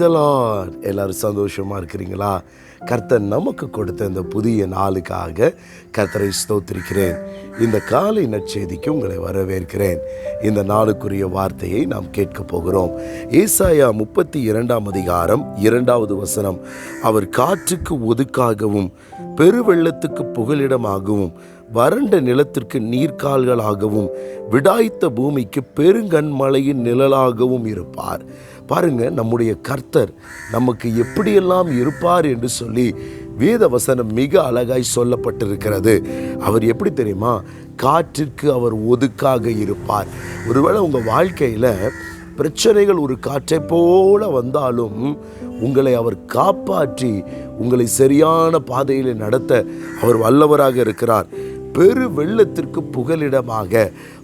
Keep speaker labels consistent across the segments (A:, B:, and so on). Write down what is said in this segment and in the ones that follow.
A: பிரைஸலான் எல்லாரும் சந்தோஷமா இருக்கிறீங்களா? கர்த்தர் நமக்கு கொடுத்த இந்த புதிய நாளுக்காக கர்த்தரை ஸ்தோத்திருக்கிறேன். இந்த காலை நற்செய்திக்கு உங்களை வரவேற்கிறேன். இந்த நாளுக்குரிய வார்த்தையை நாம் கேட்கப் போகிறோம். ஏசாயா முப்பத்தி இரண்டாம் அதிகாரம் இரண்டாவது வசனம். அவர் காற்றுக்கு ஒதுக்காகவும் பெருவெள்ளத்துக்கு புகலிடமாகவும் வறண்ட நிலத்திற்கு நீர்க்கால்களாகவும் விடாய்த்த பூமிக்கு பெருங்கண்மலையின் நிழலாகவும் இருப்பார். பாருங்க நம்முடைய கர்த்தர் நமக்கு எப்படியெல்லாம் இருப்பார் என்று சொல்லி வேத வசனம் மிக அழகாய் சொல்லப்பட்டிருக்கிறது. அவர் எப்படி தெரியுமா? காற்றிற்கு அவர் ஒதுக்காக இருப்பார். ஒருவேளை உங்கள் வாழ்க்கையில் பிரச்சனைகள் ஒரு காற்றை போல வந்தாலும் உங்களை அவர் காப்பாற்றி உங்களை சரியான பாதையில் நடத்த அவர் வல்லவராக இருக்கிறார். பெரு வெள்ளத்திற்கு புகலிடமாக.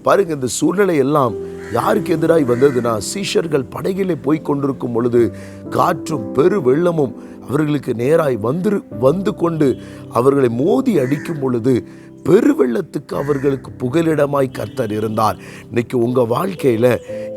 A: பாருங்க இந்த சூழ்நிலை எல்லாம் யாருக்கு எதிராய் வந்ததுன்னா சீஷர்கள் படகிலே போய் கொண்டிருக்கும் பொழுது காற்றும் பெரு வெள்ளமும் அவர்களுக்கு நேராய் வந்து வந்து கொண்டு அவர்களை மோதி அடிக்கும் பொழுது பெருவெள்ளத்துக்கு அவர்களுக்கு புகலிடமாய் கர்த்தர் இருந்தார். இன்னைக்கு உங்கள் வாழ்க்கையில்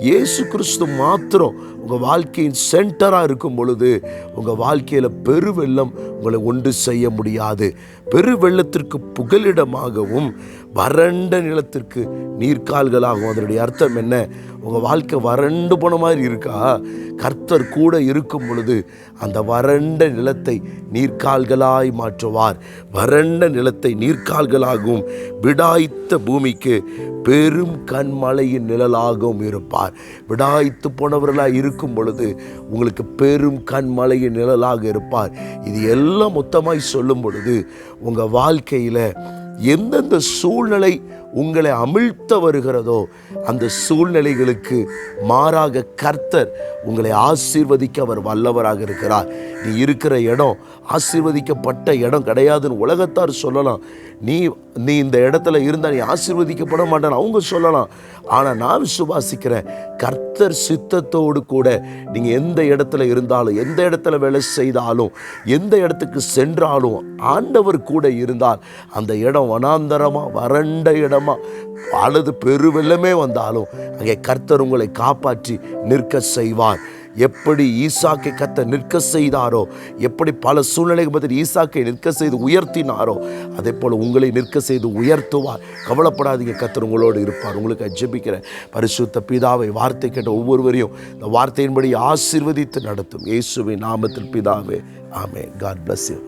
A: இயேசு கிறிஸ்து மாத்திரம் உங்கள் வாழ்க்கையின் சென்டராக இருக்கும் பொழுது உங்கள் வாழ்க்கையில் பெருவெள்ளம் உங்களை ஒன்று செய்ய முடியாது. பெருவெள்ளத்திற்கு புகலிடமாகவும் வறண்ட நிலத்திற்கு நீர்க்கால்களாகவும். அதனுடைய அர்த்தம் என்ன? உங்கள் வாழ்க்கை வறண்டு போன மாதிரி இருக்கா? கர்த்தர் கூட இருக்கும் பொழுது அந்த வறண்ட நிலத்தை நீர்க்கால்களாய் மாற்றுவார். வறண்ட நிலத்தை நீர்க்கால்களாகவும் விடாய்த்த பூமிக்கு பெரும் கண்மலையின் நிழலாகவும் இருப்பார். விடாய்த்து போனவர்களாக இருக்கும் பொழுது உங்களுக்கு பெரும் கண்மலையின் நிழலாக இருப்பார். இது எல்லாம் மொத்தமாய் சொல்லும் பொழுது உங்கள் வாழ்க்கையில் எந்தெந்த சூழ்நிலை உங்களை அமிழ்த்த வருகிறதோ அந்த சூழ்நிலைகளுக்கு மாறாக கர்த்தர் உங்களை ஆசீர்வதிக்க அவர் வல்லவராக இருக்கிறார். நீ இருக்கிற இடம் ஆசீர்வதிக்கப்பட்ட இடம் கிடையாதுன்னு உலகத்தார் சொல்லலாம். நீ நீ இந்த இடத்துல இருந்தால் நீ ஆசீர்வதிக்கப்பட மாட்டேன்னு அவங்க சொல்லலாம். ஆனால் நான் விசுவாசிக்கிறேன் கர்த்தர் சித்தத்தோடு கூட நீங்கள் எந்த இடத்துல இருந்தாலும் எந்த இடத்துல வேலை செய்தாலும் எந்த இடத்துக்கு சென்றாலும் ஆண்டவர் கூட இருந்தால் அந்த இடம் வனாந்தரமாக வறண்ட இடமா அல்லது வந்து வந்தாலும் அங்கே கர்த்தர் உங்களை காப்பாற்றி நிற்க செய்வார். எப்படி ஈசாக்கை கத்த நிற்க செய்தாரோ எப்படி பல சூழ்நிலைகள் பற்றி ஈசாக்கை நிற்க செய்து உயர்த்தினாரோ அதே போல் உங்களை நிற்க செய்து உயர்த்துவார். கவலைப்படாதீங்க கத்தர் உங்களோடு இருப்பார். உங்களுக்கு ஜெபிக்கிறேன். பரிசுத்த பிதாவை வார்த்தை கேட்ட ஒவ்வொருவரையும் இந்த வார்த்தையின்படி ஆசிர்வதித்து நடத்தும். இயேசுவின் நாமத்தில் பிதாவே ஆமே காட் பிளஸ் யூ